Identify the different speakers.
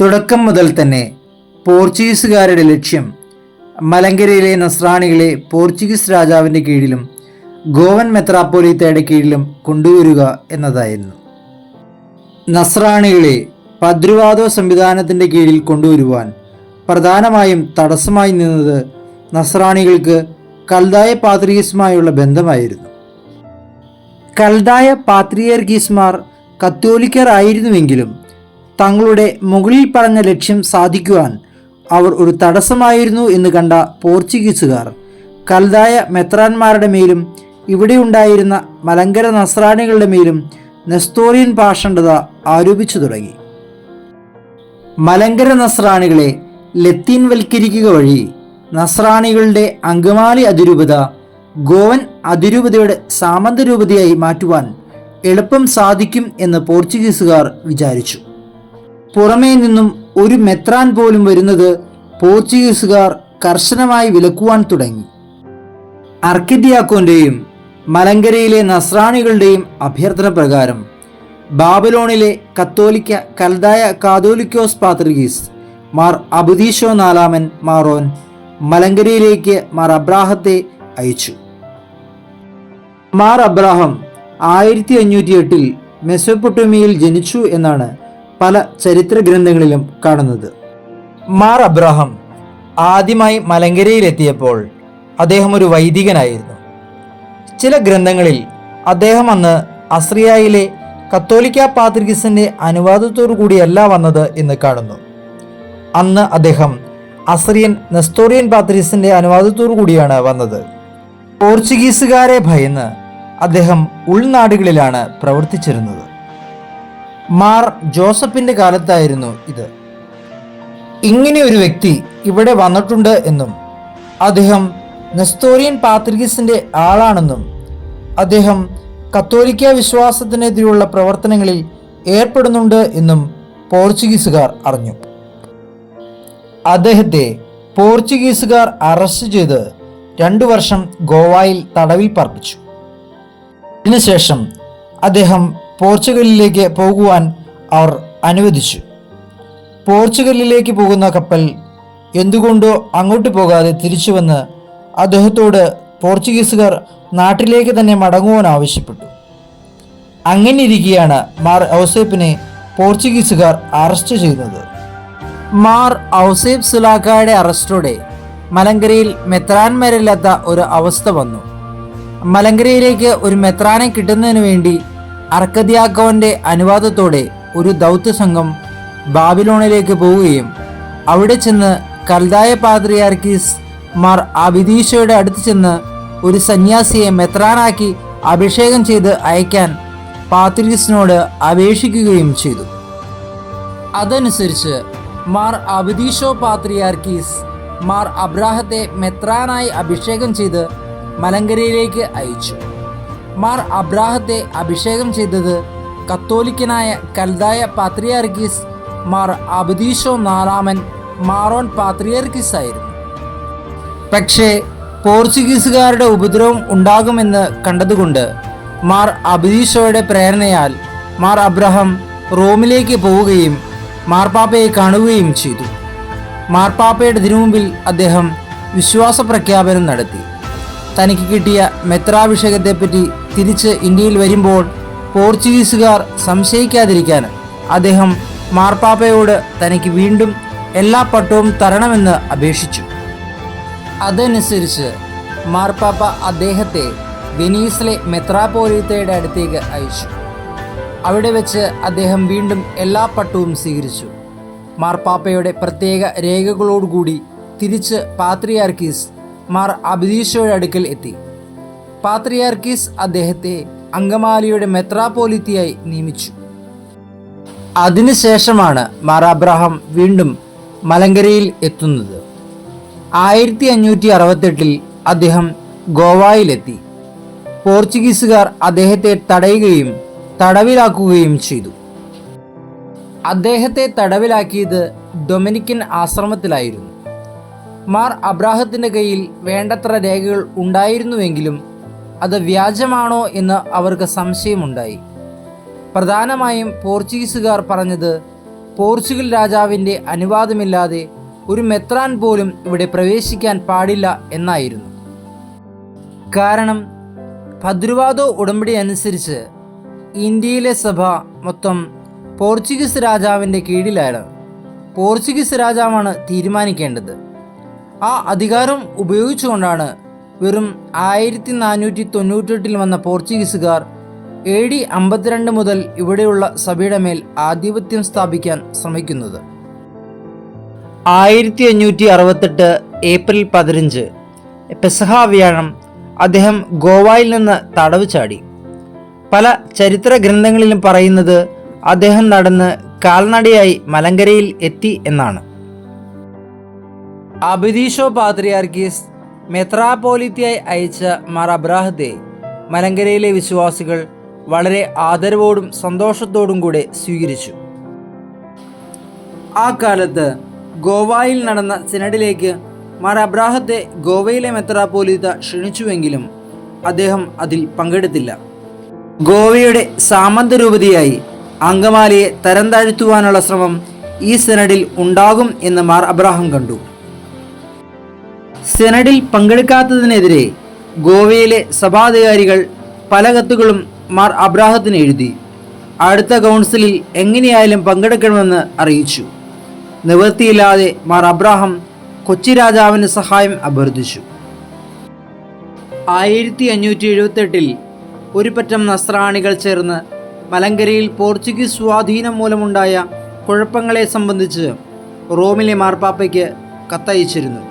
Speaker 1: തുടക്കം മുതൽ തന്നെ പോർച്ചുഗീസുകാരുടെ ലക്ഷ്യം മലങ്കരയിലെ നസ്രാണികളെ പോർച്ചുഗീസ് രാജാവിന്റെ കീഴിലും ഗോവൻ മെത്രാപ്പോലീത്തയുടെ കീഴിലും കൊണ്ടുവരിക എന്നതായിരുന്നു. നസ്രാണികളെ പദ്രുവാദോ സംവിധാനത്തിന്റെ കീഴിൽ കൊണ്ടുവരുവാൻ പ്രധാനമായും തടസ്സമായി നിന്നത് നസ്രാണികൾക്ക് കൽതായ പാത്രികീസുമായുള്ള ബന്ധമായിരുന്നു. കൽതായ പാത്രിയർഗീസ്മാർ കത്തോലിക്കർ ആയിരുന്നുവെങ്കിലും തങ്ങളുടെ മുകളിൽ പറഞ്ഞ ലക്ഷ്യം സാധിക്കുവാൻ അവർ ഒരു തടസ്സമായിരുന്നു എന്ന് കണ്ട പോർച്ചുഗീസുകാർ. കൽതായ മെത്രാന്മാരുടെ മേലും ഇവിടെ ഉണ്ടായിരുന്ന മലങ്കര നസ്രാണികളുടെ മേലും നെസ്തോറിയൻ പാഷണ്ഡത ആരോപിച്ചു തുടങ്ങി. മലങ്കര നസ്രാണികളെ ലത്തീൻവൽക്കരിക്കുക വഴി നസ്രാണികളുടെ അങ്കമാലി അതിരൂപത ഗോവൻ അതിരൂപതയുടെ സാമന്ത രൂപതയായി മാറ്റുവാൻ എളുപ്പം സാധിക്കും എന്ന് പോർച്ചുഗീസുകാർ വിചാരിച്ചു. പുറമേ നിന്നും ഒരു മെത്രാൻ പോലും വരുന്നത് പോർച്ചുഗീസുകാർ കർശനമായി വിലക്കുവാൻ തുടങ്ങി. അർക്കിഡിയാക്കോന്റെയും മലങ്കരയിലെ നസ്രാണികളുടെയും അഭ്യർത്ഥന പ്രകാരം ബാബലോണിലെ കത്തോലിക്ക കൽതായ കാതോലിക്കോസ് പാത്രികീസ് മാർ അബുദീഷോ നാലാമൻ മാറോൻ മലങ്കരയിലേക്ക് മാർ അബ്രാഹത്തെ അയച്ചു. മാർ അബ്രാഹം ആയിരത്തി അഞ്ഞൂറ്റി എട്ടിൽ മെസോപ്പൊട്ടോമിയയിൽ ജനിച്ചു എന്നാണ് പല ചരിത്ര ഗ്രന്ഥങ്ങളിലും കാണുന്നത്. മാർ അബ്രഹാം ആദ്യമായി മലങ്കരയിലെത്തിയപ്പോൾ അദ്ദേഹം ഒരു വൈദികനായിരുന്നു. ചില ഗ്രന്ഥങ്ങളിൽ അദ്ദേഹം അന്ന് അസ്രിയായിലെ കത്തോലിക്ക പാത്രികിസിന്റെ അനുവാദത്തോടു കൂടിയല്ല വന്നത് എന്ന് കാണുന്നു. അന്ന് അദ്ദേഹം അസ്രിയൻ നെസ്തോറിയൻ പാത്രീസിന്റെ അനുവാദത്തോടു കൂടിയാണ് വന്നത്. പോർച്ചുഗീസുകാരെ ഭയന്ന് അദ്ദേഹം ഉൾനാടുകളിലാണ് പ്രവർത്തിച്ചിരുന്നത്. മാർ ജോസഫിന്റെ കാലത്തായിരുന്നു ഇത്. ഇങ്ങനെ ഒരു വ്യക്തി ഇവിടെ വന്നിട്ടുണ്ട് എന്നും അദ്ദേഹം നെസ്തോറിയൻ പാത്രികിസിന്റെ ആളാണെന്നും അദ്ദേഹം കത്തോലിക്ക വിശ്വാസത്തിനെതിരെയുള്ള പ്രവർത്തനങ്ങളിൽ ഏർപ്പെടുന്നുണ്ട് എന്നും പോർച്ചുഗീസുകാർ അറിഞ്ഞു. അദ്ദേഹത്തെ പോർച്ചുഗീസുകാർ അറസ്റ്റ് ചെയ്ത് രണ്ടു വർഷം ഗോവയിൽ തടവിൽ പാർപ്പിച്ചു. ഇതിനുശേഷം അദ്ദേഹം പോർച്ചുഗലിലേക്ക് പോകുവാൻ അവർ അനുവദിച്ചു. പോർച്ചുഗലിലേക്ക് പോകുന്ന കപ്പൽ എന്തുകൊണ്ടോ അങ്ങോട്ട് പോകാതെ തിരിച്ചു വന്ന് അദ്ദേഹത്തോട് പോർച്ചുഗീസുകാർ നാട്ടിലേക്ക് തന്നെ മടങ്ങുവാൻ ആവശ്യപ്പെട്ടു. അങ്ങനെ ഇരിക്കെയാണ് മാർ ഔസേപ്പിനെ പോർച്ചുഗീസുകാർ അറസ്റ്റ് ചെയ്യുന്നത് മാർ ഔസേപ്പ് സുലാക്കയുടെ അറസ്റ്റോടെ മലങ്കരയിൽ മെത്രാൻമാരില്ലാത്ത ഒരു അവസ്ഥ വന്നു. മലങ്കരയിലേക്ക് ഒരു മെത്രാനെ കിട്ടുന്നതിന് വേണ്ടി അർക്കദ്യാക്കോന്റെ അനുവാദത്തോടെ ഒരു ദൗത്യ സംഘം ബാബിലോണിലേക്ക് പോവുകയും അവിടെ ചെന്ന് കൽദായ പാദ്രിയാർക്കീസ് മാർ അബിദീഷയുടെ അടുത്ത് ചെന്ന് ഒരു സന്യാസിയെ മെത്രാനാക്കി അഭിഷേകം ചെയ്ത് അയക്കാൻ പാത്രീസിനോട് അപേക്ഷിക്കുകയും ചെയ്തു. അതനുസരിച്ച് മാർ അബിദീഷോ പാത്രിയാർക്കീസ് മാർ അബ്രാഹത്തെ മെത്രാനായി അഭിഷേകം ചെയ്ത് മലങ്കരയിലേക്ക് അയച്ചു. മാർ അബ്രാഹത്തെ അഭിഷേകം ചെയ്തത് കത്തോലിക്കനായ കൽദായ പാത്രിയാർക്കീസ് മാർ അബദീഷോ നാലാമൻ മാറോൺ പാത്രിയാർക്കീസ് ആയിരുന്നു. പക്ഷേ പോർച്ചുഗീസുകാരുടെ ഉപദ്രവം ഉണ്ടാകുമെന്ന് കണ്ടതുകൊണ്ട് മാർ അബദീഷോയുടെ പ്രേരണയാൽ മാർ അബ്രഹാം റോമിലേക്ക് പോവുകയും മാർപ്പാപ്പയെ കാണുകയും ചെയ്തു. മാർപ്പാപ്പയുടെ തിരുമുമ്പിൽ അദ്ദേഹം വിശ്വാസ പ്രഖ്യാപനം നടത്തി. തനിക്ക് കിട്ടിയ മെത്രാഭിഷേകത്തെപ്പറ്റി തിരിച്ച് ഇന്ത്യയിൽ വരുമ്പോൾ പോർച്ചുഗീസുകാർ സംശയിക്കാതിരിക്കാൻ അദ്ദേഹം മാർപ്പാപ്പയോട് തനിക്ക് വീണ്ടും എല്ലാ പട്ടവും തരണമെന്ന് അപേക്ഷിച്ചു. അതനുസരിച്ച് മാർപ്പാപ്പ അദ്ദേഹത്തെ വെനീസിലെ മെത്രാപോലീത്തയുടെ അടുത്തേക്ക് അയച്ചു. അവിടെ വെച്ച് അദ്ദേഹം വീണ്ടും എല്ലാ പട്ടവും സ്വീകരിച്ചു. മാർപ്പാപ്പയുടെ പ്രത്യേക രേഖകളോടുകൂടി തിരിച്ച് പാത്രിയാർക്കീസ് മാർ അബിദീഷയുടെ അടുക്കൽ എത്തി. പാത്രിയാർക്കീസ് അദ്ദേഹത്തെ അങ്കമാലിയുടെ മെത്രാപോലിത്തിയായി നിയമിച്ചു. അതിനുശേഷമാണ് മാറാബ്രഹാം വീണ്ടും മലങ്കരയിൽ എത്തുന്നത്. ആയിരത്തി അഞ്ഞൂറ്റി അറുപത്തെട്ടിൽ അദ്ദേഹം ഗോവായിലെത്തി. പോർച്ചുഗീസുകാർ അദ്ദേഹത്തെ തടയുകയും തടവിലാക്കുകയും ചെയ്തു. അദ്ദേഹത്തെ തടവിലാക്കിയത് ഡൊമിനിക്കൻ ആശ്രമത്തിലായിരുന്നു. മാർ അബ്രാഹത്തിന്റെ കയ്യിൽ വേണ്ടത്ര രേഖകൾ ഉണ്ടായിരുന്നുവെങ്കിലും അത് വ്യാജമാണോ എന്ന് അവർക്ക് സംശയമുണ്ടായി. പ്രധാനമായും പോർച്ചുഗീസുകാർ പറഞ്ഞത് പോർച്ചുഗൽ രാജാവിന്റെ അനുവാദമില്ലാതെ ഒരു മെത്രാൻ പോലും ഇവിടെ പ്രവേശിക്കാൻ പാടില്ല എന്നായിരുന്നു. കാരണം ഭദ്രവാദോ ഉടമ്പടി അനുസരിച്ച് ഇന്ത്യയിലെ സഭ മൊത്തം പോർച്ചുഗീസ് രാജാവിന്റെ കീഴിലായിരുന്നു പോർച്ചുഗീസ് രാജാവാണ് തീരുമാനിക്കേണ്ടത്. ആ അധികാരം ഉപയോഗിച്ചുകൊണ്ടാണ് വെറും ആയിരത്തി നാനൂറ്റി തൊണ്ണൂറ്റെട്ടിൽ വന്ന പോർച്ചുഗീസുകാർ എ ഡി അമ്പത്തിരണ്ട് മുതൽ ഇവിടെയുള്ള സഭയുടെ മേൽ ആധിപത്യം സ്ഥാപിക്കാൻ ശ്രമിക്കുന്നത്. ആയിരത്തി അഞ്ഞൂറ്റി അറുപത്തെട്ട് ഏപ്രിൽ പതിനഞ്ച് പെസഹ വ്യാഴം അദ്ദേഹം ഗോവയിൽ നിന്ന് തടവ് ചാടി. പല ചരിത്ര ഗ്രന്ഥങ്ങളിലും പറയുന്നത് അദ്ദേഹം നടന്ന് കാൽനടയായി മലങ്കരയിൽ എത്തി എന്നാണ്. അബിദീഷോ പാത്രിയാർക്കീസ് മെത്രാപോലിത്തിയായി അയച്ച മാർ അബ്രാഹ്ദെ മലങ്കരയിലെ വിശ്വാസികൾ വളരെ ആദരവോടും സന്തോഷത്തോടും കൂടെ സ്വീകരിച്ചു. ആ കാലത്ത് ഗോവയിൽ നടന്ന സിനഡിലേക്ക് മാർ അബ്രാഹത്തെ ഗോവയിലെ മെത്രാപോലിത്ത ക്ഷണിച്ചുവെങ്കിലും അദ്ദേഹം അതിൽ പങ്കെടുത്തില്ല. ഗോവയുടെ സാമന്തരൂപതയായി അങ്കമാലിയെ തരം താഴ്ത്തുവാനുള്ള ശ്രമം ഈ സിനഡിൽ ഉണ്ടാകും എന്ന് മാർ അബ്രാഹം കണ്ടു. സെനഡിൽ പങ്കെടുക്കാത്തതിനെതിരെ ഗോവയിലെ സഭാധികാരികൾ പല കത്തുകളും മാർ അബ്രാഹത്തിന് എഴുതി. അടുത്ത കൗൺസിലിൽ എങ്ങനെയായാലും പങ്കെടുക്കണമെന്ന് അറിയിച്ചു. നിവൃത്തിയില്ലാതെ മാർ അബ്രാഹം കൊച്ചി രാജാവിന് സഹായം അഭ്യർത്ഥിച്ചു. ആയിരത്തി അഞ്ഞൂറ്റി എഴുപത്തെട്ടിൽ ഒരു പറ്റം നസ്രാണികൾ ചേർന്ന് മലങ്കരയിൽ പോർച്ചുഗീസ് സ്വാധീനം മൂലമുണ്ടായ കുഴപ്പങ്ങളെ സംബന്ധിച്ച് റോമിലെ മാർപ്പാപ്പയ്ക്ക് കത്തയച്ചിരുന്നു.